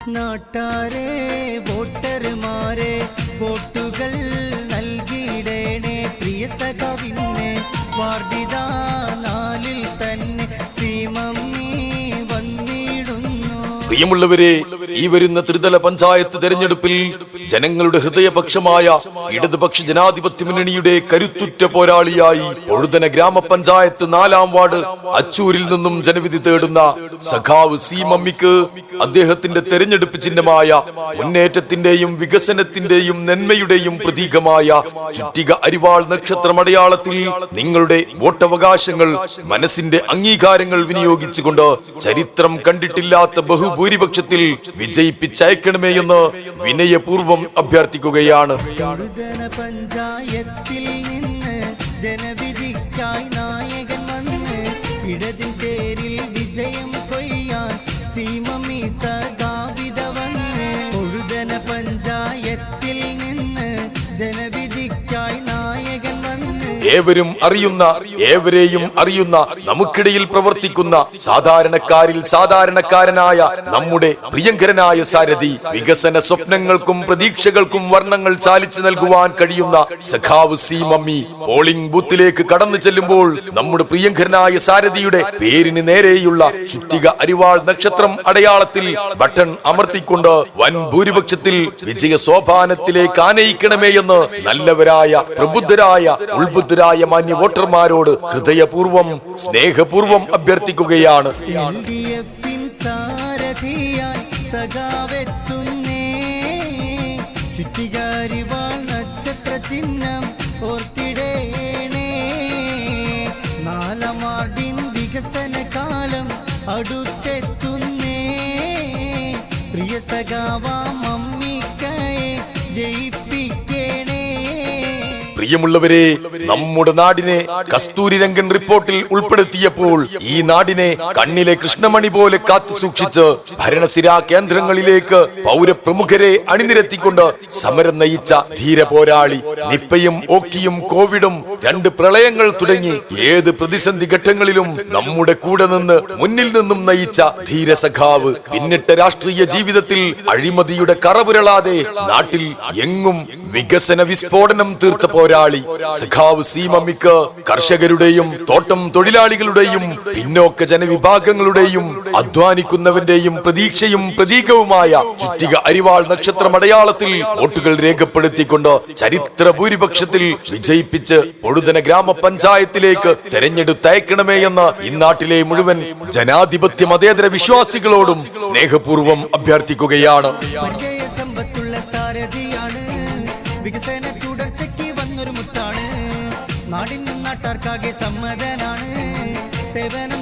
നാട്ടാരെ വോട്ടർമാരെ വോട്ടുകൾ നൽകിയിടേണേ പ്രിയ സഖാവിനെ വാർഡിത പ്രിയമുള്ളവരെ ഈ വരുന്ന ത്രിതല പഞ്ചായത്ത് തെരഞ്ഞെടുപ്പിൽ ജനങ്ങളുടെ ഹൃദയപക്ഷമായ ഇടതുപക്ഷ ജനാധിപത്യ മുന്നണിയുടെ കരുത്തുറ്റ പോരാളിയായി പൊഴുതന ഗ്രാമപഞ്ചായത്ത് നാലാം വാർഡ് അച്ചൂരിൽ നിന്നും ജനവിധി തേടുന്ന സഖാവ് സി മമ്മിക്ക് അദ്ദേഹത്തിന്റെ തെരഞ്ഞെടുപ്പ് ചിഹ്നമായ മുന്നേറ്റത്തിന്റെയും വികസനത്തിന്റെയും നന്മയുടെയും പ്രതീകമായ ചുറ്റിക അരിവാൾ നക്ഷത്രം അടയാളത്തിൽ നിങ്ങളുടെ വോട്ടവകാശങ്ങൾ മനസ്സിന്റെ അംഗീകാരങ്ങൾ വിനിയോഗിച്ചുകൊണ്ട് ചരിത്രം കണ്ടിട്ടില്ലാത്ത ബഹുഭൂരിപക്ഷത്തിൽ വിജയിപ്പിച്ചയക്കണമേ എന്ന് വിനയപൂർവം അഭ്യർത്ഥിക്കുകയാണ്. പഞ്ചായത്തിൽ നിന്ന് ജനവിധിക്കായി നായകൻ വന്ന് ഇടതിൻ ഏവരും അറിയുന്ന ഏവരെയും അറിയുന്ന നമുക്കിടയിൽ പ്രവർത്തിക്കുന്ന സാധാരണക്കാരിൽ സാധാരണക്കാരനായ നമ്മുടെ പ്രിയങ്കരനായ സാരഥി വികസന സ്വപ്നങ്ങൾക്കും പ്രതീക്ഷകൾക്കും വർണങ്ങൾ ചാലിച്ചു നൽകുവാൻ കഴിയുന്ന സഖാവ് സി മമ്മി. പോളിംഗ് ബൂത്തിലേക്ക് കടന്നു ചെല്ലുമ്പോൾ നമ്മുടെ പ്രിയങ്കരനായ സാരഥിയുടെ പേരിന് നേരെയുള്ള ചുറ്റിക അരിവാൾ നക്ഷത്രം അടയാളത്തിൽ ബട്ടൺ അമർത്തിക്കൊണ്ട് വൻ ഭൂരിപക്ഷത്തിൽ വിജയ സോപാനത്തിലേക്ക് ആനയിക്കണമേ എന്ന് നല്ലവരായ പ്രബുദ്ധരായ ഉൾബുദ്ധരായ മാന്യ വോട്ടർമാരോട് ഹൃദയപൂർവം സ്നേഹപൂർവം അഭ്യർത്ഥിക്കുകയാണ്. കാലം അടുത്തെത്തുന്നേ. പ്രിയ പ്രിയമുള്ളവരെ നമ്മുടെ നാടിനെ കസ്തൂരി രംഗൻ റിപ്പോർട്ടിൽ ഉൾപ്പെടുത്തിയപ്പോൾ ഈ നാടിനെ കണ്ണിലെ കൃഷ്ണമണി പോലെ കാത്തു സൂക്ഷിച്ച് ഭരണസിരാ കേന്ദ്രങ്ങളിലേക്ക് പൗരപ്രമുഖരെ അണിനിരത്തിക്കൊണ്ട് സമരം നയിച്ച ധീര പോരാളി നിപ്പയും ഓക്കിയും കോവിഡും രണ്ട് പ്രളയങ്ങൾ തുടങ്ങി ഏത് പ്രതിസന്ധി ഘട്ടങ്ങളിലും നമ്മുടെ കൂടെ നിന്ന് മുന്നിൽ നിന്നും നയിച്ച ധീര സഖാവ്. പിന്നിട്ട രാഷ്ട്രീയ ജീവിതത്തിൽ അഴിമതിയുടെ കറപുരളാതെ നാട്ടിൽ എങ്ങും വികസന വിസ്ഫോടനം തീർത്ത പോരാളി സഖാവ് സീമമ്മിക്ക് കർഷകരുടെയും തോട്ടം തൊഴിലാളികളുടെയും പിന്നോക്ക ജനവിഭാഗങ്ങളുടെയും അധ്വാനിക്കുന്നവന്റെയും പ്രതീക്ഷയും പ്രതീകവുമായ ചുറ്റിക അരിവാൾ നക്ഷത്രം അടയാളത്തിൽ വോട്ടുകൾ രേഖപ്പെടുത്തിക്കൊണ്ട് ചരിത്ര ഭൂരിപക്ഷത്തിൽ വിജയിപ്പിച്ച് പൊടുതന ഗ്രാമപഞ്ചായത്തിലേക്ക് തെരഞ്ഞെടുത്തയക്കണമേ എന്ന് ഇന്നാട്ടിലെ മുഴുവൻ ജനാധിപത്യ മതേതര വിശ്വാസികളോടും സ്നേഹപൂർവം അഭ്യർത്ഥിക്കുകയാണ്. சம்மத நானு செவனம்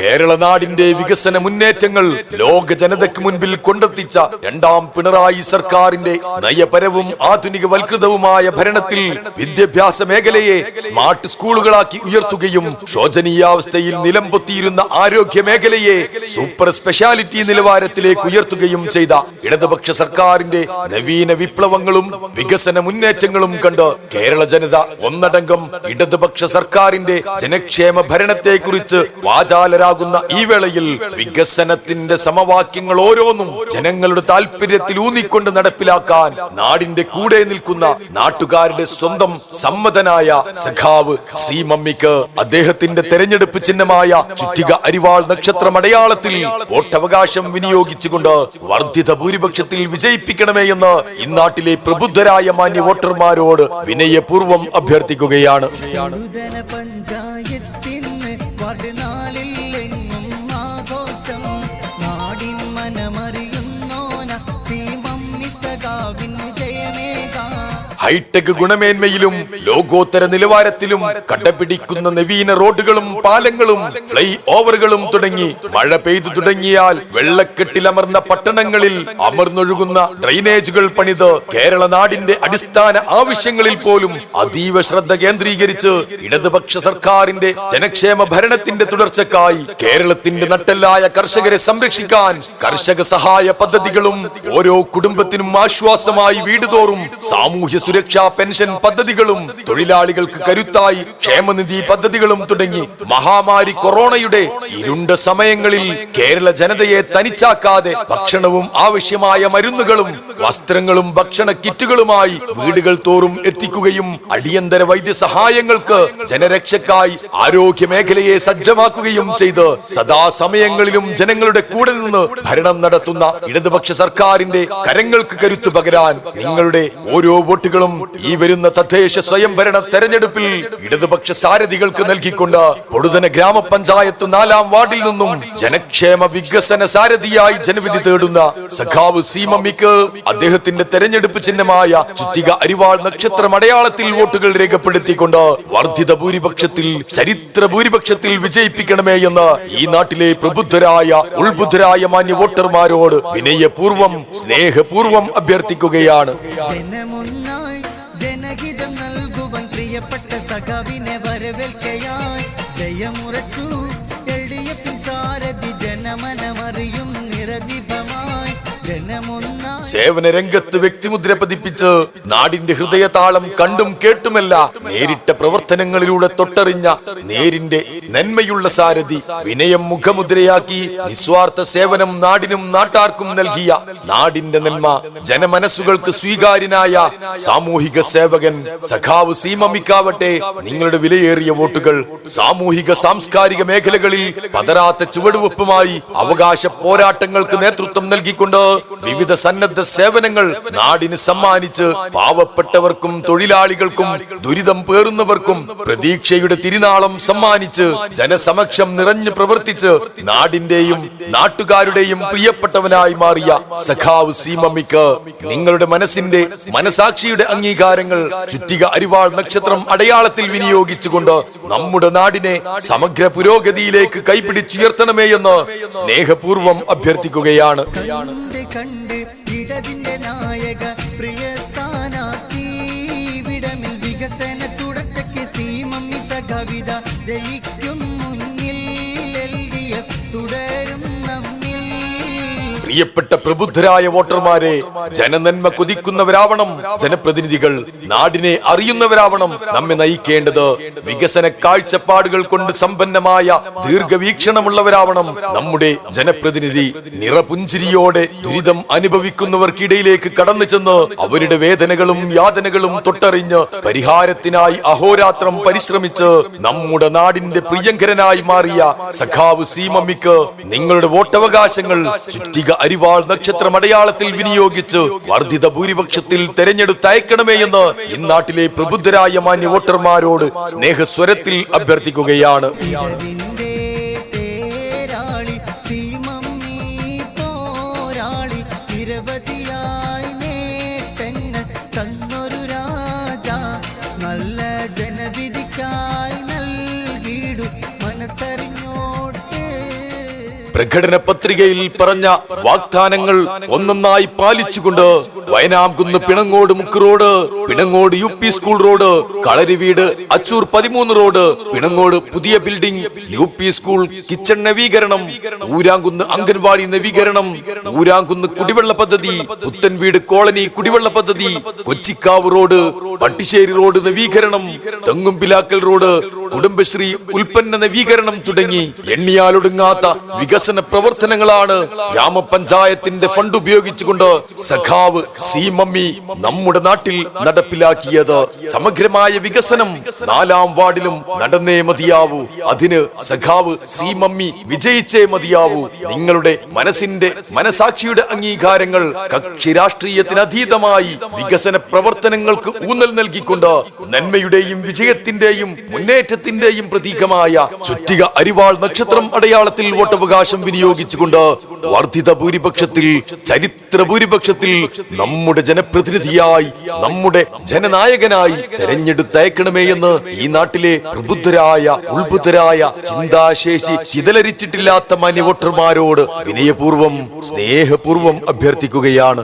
കേരള നാടിന്റെ വികസന മുന്നേറ്റങ്ങൾ ലോക ജനതയ്ക്ക് മുൻപിൽ കൊണ്ടെത്തിച്ച രണ്ടാം പിണറായി സർക്കാരിന്റെ നയപരവും ആധുനികവൽകൃതവുമായ ഭരണത്തിൽ വിദ്യാഭ്യാസ മേഖലയെ സ്മാർട്ട് സ്കൂളുകളാക്കി ഉയർത്തുകയും ശോചനീയാവസ്ഥയിൽ നിലംപൊത്തിയിരുന്ന ആരോഗ്യ മേഖലയെ സൂപ്പർ സ്പെഷ്യാലിറ്റി നിലവാരത്തിലേക്ക് ഉയർത്തുകയും ചെയ്ത ഇടതുപക്ഷ സർക്കാരിന്റെ നവീന വിപ്ലവങ്ങളും വികസന മുന്നേറ്റങ്ങളും കണ്ട് കേരള ജനത ഒന്നടങ്കം ഇടതുപക്ഷ സർക്കാരിന്റെ ജനക്ഷേമ ഭരണത്തെക്കുറിച്ച് വാചാലരാകുന്ന ഈ വേളയിൽ വികസനത്തിന്റെ സമവാക്യങ്ങൾ ഓരോന്നും ജനങ്ങളുടെ താല്പര്യത്തിൽ ഊന്നിക്കൊണ്ട് നടപ്പിലാക്കാൻ നാടിന്റെ കൂടെ നിൽക്കുന്ന നാട്ടുകാരുടെ സ്വന്തം സമ്മതനായ സഖാവ് സി മമ്മിക്ക് അദ്ദേഹത്തിന്റെ തെരഞ്ഞെടുപ്പ് ചിഹ്നമായ ചുറ്റിക അരിവാൾ നക്ഷത്രം അടയാളത്തിൽ വോട്ടവകാശം വിനിയോഗിച്ചുകൊണ്ട് വർദ്ധിത ഭൂരിപക്ഷത്തിൽ വിജയിപ്പിക്കണമേ എന്ന് ഇന്നാട്ടിലെ പ്രബുദ്ധരായ മാന്യ വോട്ടർമാരോട് വിനയപൂർവം അഭ്യർത്ഥിക്കുകയാണ്. പഞ്ചായത്തിന് പഞ്ചായത്തിന്ന് ഹൈടെക് ഗുണമേന്മയിലും ലോകോത്തര നിലവാരത്തിലും കടപിടിക്കുന്ന നവീന റോഡുകളും പാലങ്ങളും ഫ്ലൈ ഓവറുകളും തുടങ്ങി മഴ പെയ്തു തുടങ്ങിയാൽ വെള്ളക്കെട്ടിലമർന്ന പട്ടണങ്ങളിൽ അമർന്നൊഴുകുന്ന ഡ്രൈനേജുകൾ പണിത് കേരള നാടിന്റെ അടിസ്ഥാന ആവശ്യങ്ങളിൽ പോലും അതീവ ശ്രദ്ധ കേന്ദ്രീകരിച്ച് ഇടതുപക്ഷ സർക്കാരിന്റെ ജനക്ഷേമ ഭരണത്തിന്റെ തുടർച്ചക്കായി കേരളത്തിന്റെ നട്ടെല്ലായ കർഷകരെ സംരക്ഷിക്കാൻ കർഷക സഹായ പദ്ധതികളും ഓരോ കുടുംബത്തിനും ആശ്വാസമായി വീടുതോറും സാമൂഹ്യ സുരക്ഷ സുരക്ഷാ പെൻഷൻ പദ്ധതികളും തൊഴിലാളികൾക്ക് കരുത്തായി ക്ഷേമനിധി പദ്ധതികളും തുടങ്ങി മഹാമാരി കൊറോണയുടെ ഇരുണ്ട സമയങ്ങളിൽ കേരള ജനതയെ തനിച്ചാക്കാതെ ഭക്ഷണവും ആവശ്യമായ മരുന്നുകളും വസ്ത്രങ്ങളും ഭക്ഷണ കിറ്റുകളുമായി വീടുകൾ തോറും എത്തിക്കുകയും അടിയന്തര വൈദ്യസഹായങ്ങൾക്ക് ജനരക്ഷക്കായി ആരോഗ്യ മേഖലയെ സജ്ജമാക്കുകയും ചെയ്ത് സദാസമയങ്ങളിലും ജനങ്ങളുടെ കൂടെ നിന്ന് ഭരണം നടത്തുന്ന ഇടതുപക്ഷ സർക്കാരിന്റെ കരങ്ങൾക്ക് കരുത്തു പകരാൻ നിങ്ങളുടെ ഓരോ വോട്ടുകളും ഈ വരുന്ന തദ്ദേശ സ്വയംഭരണ തെരഞ്ഞെടുപ്പിൽ ഇടതുപക്ഷ സാരഥികൾക്ക് നൽകിക്കൊണ്ട് പൊടുതന ഗ്രാമപഞ്ചായത്ത് നാലാം വാർഡിൽ നിന്നും ജനക്ഷേമ വികസന സാരഥിയായി ജനവിധി തേടുന്ന സഖാവ് സീമമ്മിക്ക് അദ്ദേഹത്തിന്റെ തെരഞ്ഞെടുപ്പ് ചിഹ്നമായ ചുറ്റിക അരിവാൾ നക്ഷത്ര അടയാളത്തിൽ വോട്ടുകൾ രേഖപ്പെടുത്തിക്കൊണ്ട് വർദ്ധിത ഭൂരിപക്ഷത്തിൽ ചരിത്ര ഭൂരിപക്ഷത്തിൽ വിജയിപ്പിക്കണമേ എന്ന് ഈ നാട്ടിലെ പ്രബുദ്ധരായ ഉൾബുദ്ധരായ മാന്യ വോട്ടർമാരോട് വിനയപൂർവം സ്നേഹപൂർവം അഭ്യർത്ഥിക്കുകയാണ്. പ്രിയപ്പെട്ട സഖാവിനെ വരവേൽക്കയായി. ജയമുറച്ചു. എൽ ഡി സാരഥി ജനമനമറിയും നിരദീപമായി ജനമൊന്നായി സേവന രംഗത്ത് വ്യക്തിമുദ്ര പതിപ്പിച്ച് നാടിന്റെ ഹൃദയതാളം കണ്ടും കേട്ടുമല്ല നേരിട്ട പ്രവർത്തനങ്ങളിലൂടെ തൊട്ടറിഞ്ഞ നേരിന്റെ നന്മയുള്ള സാരഥി വിനയം മുഖമുദ്രയാക്കി നിസ്വാർത്ഥ സേവനം നാടിനും നാട്ടാർക്കും നൽകിയ നാടിന്റെ നന്മ ജനമനസ്സുകൾക്ക് സ്വീകാര്യനായ സാമൂഹിക സേവകൻ സഖാവ് സീമമിക്കാവട്ടെ നിങ്ങളുടെ വിലയേറിയ വോട്ടുകൾ സാമൂഹിക സാംസ്കാരിക മേഖലകളിൽ പതരാത്ത ചുവടുവെപ്പുമായി അവകാശ പോരാട്ടങ്ങൾക്ക് നേതൃത്വം നൽകിക്കൊണ്ട് വിവിധ സന്നദ്ധ സേവനങ്ങൾ നാടിന് സമ്മാനിച്ച് പാവപ്പെട്ടവർക്കും തൊഴിലാളികൾക്കും ദുരിതം പേറുന്നവർക്കും പ്രതീക്ഷയുടെ തിരുനാളം സമ്മാനിച്ച് ജനസമക്ഷം നിറഞ്ഞു പ്രവർത്തിച്ച് നാടിന്റെയും നാട്ടുകാരുടെയും പ്രിയപ്പെട്ടവനായി മാറിയ സഖാവ് സീമമ്മിക്ക് നിങ്ങളുടെ മനസ്സിന്റെ മനസാക്ഷിയുടെ അംഗീകാരങ്ങൾ ചുറ്റിക അരിവാൾ നക്ഷത്രം അടയാളത്തിൽ വിനിയോഗിച്ചുകൊണ്ട് നമ്മുടെ നാടിനെ സമഗ്ര പുരോഗതിയിലേക്ക് കൈപിടിച്ചുയർത്തണമേ എന്ന് സ്നേഹപൂർവം അഭ്യർത്ഥിക്കുകയാണ്. കണ്ട് സഖവിത ജയിക്കും മുന്നിൽ എൽ ഡി എഫ് തുടരും. പ്രിയപ്പെട്ട പ്രബുദ്ധരായ വോട്ടർമാരെ ജനനന്മ കൊതിക്കുന്നവരാവണം. ജനപ്രതിനിധികൾ നാടിനെ അറിയുന്നവരാവണം. നമ്മെ നയിക്കേണ്ടത് വികസന കാഴ്ചപ്പാടുകൾ കൊണ്ട് സമ്പന്നമായ ദീർഘവീക്ഷണമുള്ളവരാവണം. നമ്മുടെ ജനപ്രതിനിധി നിറപുഞ്ചിരിയോടെ ദുരിതം അനുഭവിക്കുന്നവർക്കിടയിലേക്ക് കടന്നു ചെന്ന് അവരുടെ വേദനകളും യാതനകളും തൊട്ടറിഞ്ഞ് പരിഹാരത്തിനായി അഹോരാത്രം പരിശ്രമിച്ച് നമ്മുടെ നാടിന്റെ പ്രിയങ്കരനായി മാറിയ സഖാവ് സീമമ്മിക്ക് നിങ്ങളുടെ വോട്ടവകാശങ്ങൾ ചുറ്റിക അരിവാൾ നക്ഷത്രം അടയാളത്തിൽ വിനിയോഗിച്ച് വർദ്ധിത ഭൂരിപക്ഷത്തിൽ തെരഞ്ഞെടുത്തയക്കണമേ എന്ന് ഇന്നാട്ടിലെ പ്രബുദ്ധരായ മാന്യ വോട്ടർമാരോട് സ്നേഹസ്വരത്തിൽ അഭ്യർത്ഥിക്കുകയാണ്. പ്രകടന പത്രികയിൽ പറഞ്ഞ വാഗ്ദാനങ്ങൾ ഒന്നൊന്നായി പാലിച്ചുകൊണ്ട് വയനാംകുന്ന് പിണങ്ങോട് മുക്ക് road Pinangode U P school road കളരി വീട് അച്ചൂർ പതിമൂന്ന് റോഡ് പിണങ്ങോട് പുതിയ building U P school kitchen നവീകരണം ഊരാങ്കുന്ന് അംഗൻവാടി നവീകരണം ഊരാങ്കുന്ന് കുടിവെള്ള പദ്ധതി പുത്തൻ വീട് കോളനി കുടിവെള്ള പദ്ധതി കൊച്ചിക്കാവ് റോഡ് പട്ടിശ്ശേരി റോഡ് നവീകരണം തെങ്ങുംപിലാക്കൽ റോഡ് കുടുംബശ്രീ ഉൽപ്പന്ന നവീകരണം തുടങ്ങി എണ്ണിയാലൊടുങ്ങാത്ത വികസന പ്രവർത്തനങ്ങളാണ് ഗ്രാമപഞ്ചായത്തിന്റെ ഫണ്ട് ഉപയോഗിച്ചുകൊണ്ട് സഖാവ് സി മമ്മി നമ്മുടെ നാട്ടിൽ നടപ്പിലാക്കിയത്. സമഗ്രമായ വികസനം നാലാം വാർഡിലും നടന്നേ മതിയാവൂ. അതിന് സഖാവ് സി മമ്മി വിജയിച്ചേ മതിയാവൂ. നിങ്ങളുടെ മനസ്സിന്റെ മനസാക്ഷിയുടെ അംഗീകാരങ്ങൾ കക്ഷി രാഷ്ട്രീയത്തിനതീതമായി വികസന പ്രവർത്തനങ്ങൾക്ക് ഊന്നൽ നൽകിക്കൊണ്ട് നന്മയുടെയും വിജയത്തിന്റെയും മുന്നേറ്റത്തിന്റെയും പ്രതീകമായ ചുറ്റിക അരിവാൾ നക്ഷത്രം അടയാളത്തിൽ വോട്ടവകാശം വിനിയോഗിച്ചുകൊണ്ട് വർദ്ധിത ഭൂരിപക്ഷത്തിൽ ചരിത്ര ഭൂരിപക്ഷത്തിൽ നമ്മുടെ ജനപ്രതിനിധിയായി നമ്മുടെ ജനനായകനായി തെരഞ്ഞെടുത്തയക്കണമേ എന്ന് ഈ നാട്ടിലെ പ്രബുദ്ധരായ ഉൾബുദ്ധരായ ചിന്താശേഷി ചിതലരിച്ചിട്ടില്ലാത്ത മാന്യ വോട്ടർമാരോട് വിനയപൂർവം സ്നേഹപൂർവം അഭ്യർത്ഥിക്കുകയാണ്.